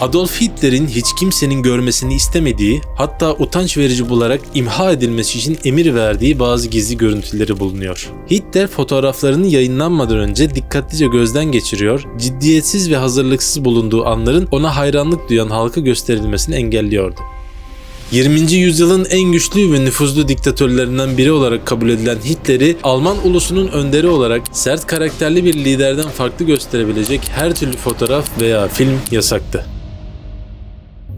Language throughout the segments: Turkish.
Adolf Hitler'in hiç kimsenin görmesini istemediği, hatta utanç verici bularak imha edilmesi için emir verdiği bazı gizli görüntüleri bulunuyor. Hitler fotoğraflarının yayınlanmadan önce dikkatlice gözden geçiriyor, ciddiyetsiz ve hazırlıksız bulunduğu anların ona hayranlık duyan halka gösterilmesini engelliyordu. 20. yüzyılın en güçlü ve nüfuzlu diktatörlerinden biri olarak kabul edilen Hitler'i Alman ulusunun önderi olarak sert karakterli bir liderden farklı gösterebilecek her türlü fotoğraf veya film yasaktı.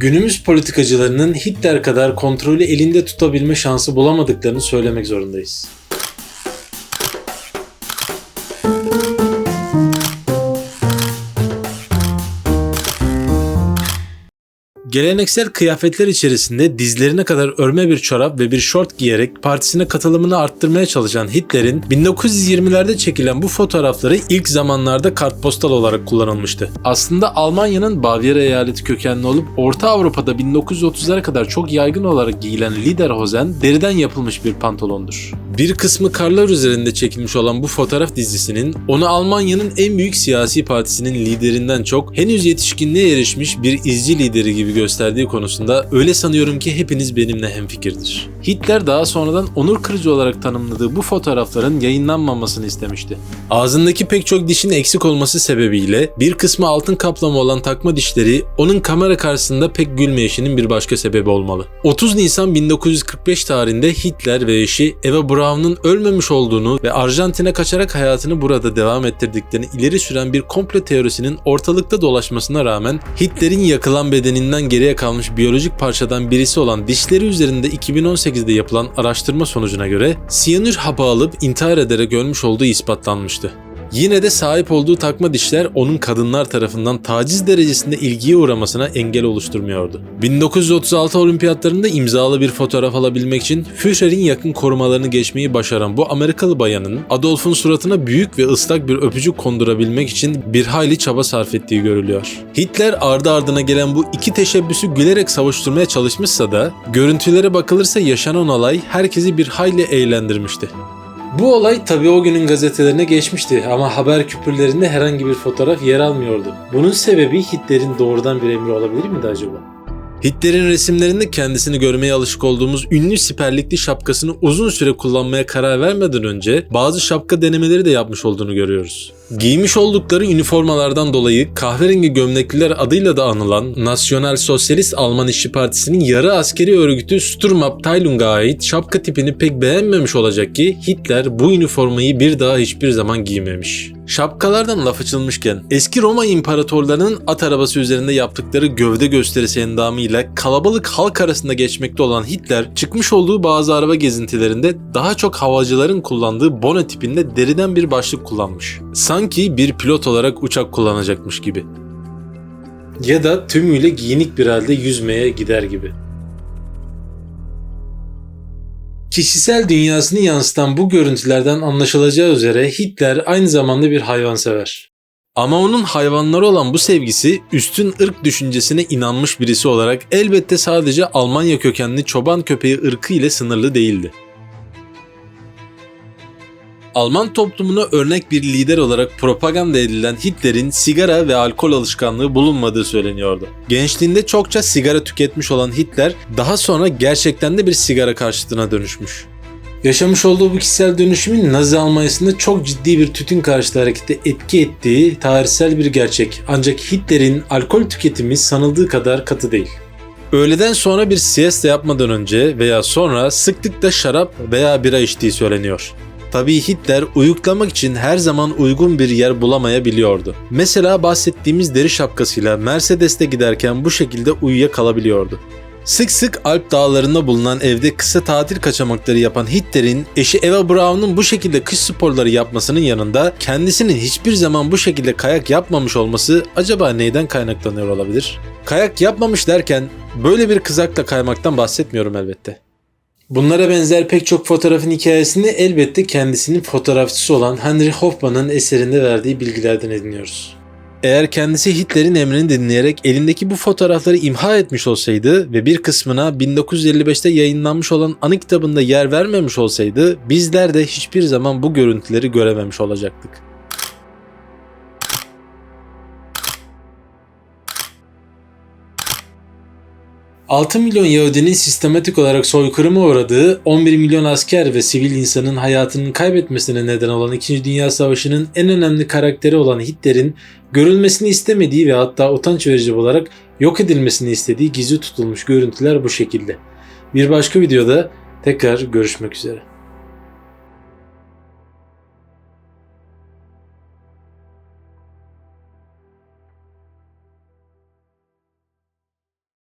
Günümüz politikacılarının Hitler kadar kontrolü elinde tutabilme şansı bulamadıklarını söylemek zorundayız. Geleneksel kıyafetler içerisinde dizlerine kadar örme bir çorap ve bir şort giyerek partisine katılımını arttırmaya çalışan Hitler'in 1920'lerde çekilen bu fotoğrafları ilk zamanlarda kartpostal olarak kullanılmıştı. Aslında Almanya'nın Bavyera eyaleti kökenli olup Orta Avrupa'da 1930'lara kadar çok yaygın olarak giyilen Lederhosen deriden yapılmış bir pantolondur. Bir kısmı karlar üzerinde çekilmiş olan bu fotoğraf dizisinin onu Almanya'nın en büyük siyasi partisinin liderinden çok henüz yetişkinliğe erişmiş bir izci lideri gibi gösterdiği konusunda öyle sanıyorum ki hepiniz benimle hemfikirdir. Hitler daha sonradan onur kırıcı olarak tanımladığı bu fotoğrafların yayınlanmamasını istemişti. Ağzındaki pek çok dişin eksik olması sebebiyle bir kısmı altın kaplama olan takma dişleri onun kamera karşısında pek gülmeyişinin bir başka sebebi olmalı. 30 Nisan 1945 tarihinde Hitler ve eşi Eva Braun'un ölmemiş olduğunu ve Arjantin'e kaçarak hayatını burada devam ettirdiklerini ileri süren bir komplo teorisinin ortalıkta dolaşmasına rağmen Hitler'in yakılan bedeninden geriye kalmış biyolojik parçadan birisi olan dişleri üzerinde 2018'de yapılan araştırma sonucuna göre siyanür hapı alıp intihar ederek ölmüş olduğu ispatlanmıştı. Yine de sahip olduğu takma dişler onun kadınlar tarafından taciz derecesinde ilgiye uğramasına engel oluşturmuyordu. 1936 olimpiyatlarında imzalı bir fotoğraf alabilmek için Führer'in yakın korumalarını geçmeyi başaran bu Amerikalı bayanın Adolf'un suratına büyük ve ıslak bir öpücük kondurabilmek için bir hayli çaba sarf ettiği görülüyor. Hitler ardı ardına gelen bu iki teşebbüsü gülerek savuşturmaya çalışmışsa da görüntülere bakılırsa yaşanan olay herkesi bir hayli eğlendirmişti. Bu olay tabi o günün gazetelerine geçmişti ama haber küpürlerinde herhangi bir fotoğraf yer almıyordu. Bunun sebebi Hitler'in doğrudan bir emri olabilir miydi acaba? Hitler'in resimlerinde kendisini görmeye alışık olduğumuz ünlü siperlikli şapkasını uzun süre kullanmaya karar vermeden önce bazı şapka denemeleri de yapmış olduğunu görüyoruz. Giymiş oldukları üniformalardan dolayı kahverengi gömlekliler adıyla da anılan Nasyonel Sosyalist Alman İşçi Partisi'nin yarı askeri örgütü Sturmabteilung'a ait şapka tipini pek beğenmemiş olacak ki Hitler bu üniformayı bir daha hiçbir zaman giymemiş. Şapkalardan laf açılmışken eski Roma imparatorlarının at arabası üzerinde yaptıkları gövde gösterisi endamıyla kalabalık halk arasında geçmekte olan Hitler çıkmış olduğu bazı araba gezintilerinde daha çok havacıların kullandığı bone tipinde deriden bir başlık kullanmış. Sanki bir pilot olarak uçak kullanacakmış gibi. Ya da tümüyle giyinik bir halde yüzmeye gider gibi. Kişisel dünyasını yansıtan bu görüntülerden anlaşılacağı üzere Hitler aynı zamanda bir hayvansever. Ama onun hayvanlara olan bu sevgisi üstün ırk düşüncesine inanmış birisi olarak elbette sadece Almanya kökenli çoban köpeği ırkı ile sınırlı değildi. Alman toplumuna örnek bir lider olarak propaganda edilen Hitler'in sigara ve alkol alışkanlığı bulunmadığı söyleniyordu. Gençliğinde çokça sigara tüketmiş olan Hitler daha sonra gerçekten de bir sigara karşıtına dönüşmüş. Yaşamış olduğu bu kişisel dönüşümün Nazi Almanyası'nda çok ciddi bir tütün karşıtı harekete etki ettiği tarihsel bir gerçek. Ancak Hitler'in alkol tüketimi sanıldığı kadar katı değil. Öğleden sonra bir siesta yapmadan önce veya sonra sıklıkla şarap veya bira içtiği söyleniyor. Tabii Hitler uyuklamak için her zaman uygun bir yer bulamayabiliyordu. Mesela bahsettiğimiz deri şapkasıyla Mercedes'te giderken bu şekilde uyuyakalabiliyordu. Sık sık Alp dağlarında bulunan evde kısa tatil kaçamakları yapan Hitler'in eşi Eva Braun'un bu şekilde kış sporları yapmasının yanında kendisinin hiçbir zaman bu şekilde kayak yapmamış olması acaba neyden kaynaklanıyor olabilir? Kayak yapmamış derken böyle bir kızakla kaymaktan bahsetmiyorum elbette. Bunlara benzer pek çok fotoğrafın hikayesini elbette kendisinin fotoğrafçısı olan Henry Hoffman'ın eserinde verdiği bilgilerden ediniyoruz. Eğer kendisi Hitler'in emrini dinleyerek elindeki bu fotoğrafları imha etmiş olsaydı ve bir kısmına 1955'te yayınlanmış olan anı kitabında yer vermemiş olsaydı bizler de hiçbir zaman bu görüntüleri görememiş olacaktık. 6 milyon Yahudinin sistematik olarak soykırıma uğradığı, 11 milyon asker ve sivil insanın hayatını kaybetmesine neden olan 2. Dünya Savaşı'nın en önemli karakteri olan Hitler'in görülmesini istemediği ve hatta utanç verici olarak yok edilmesini istediği gizli tutulmuş görüntüler bu şekilde. Bir başka videoda tekrar görüşmek üzere.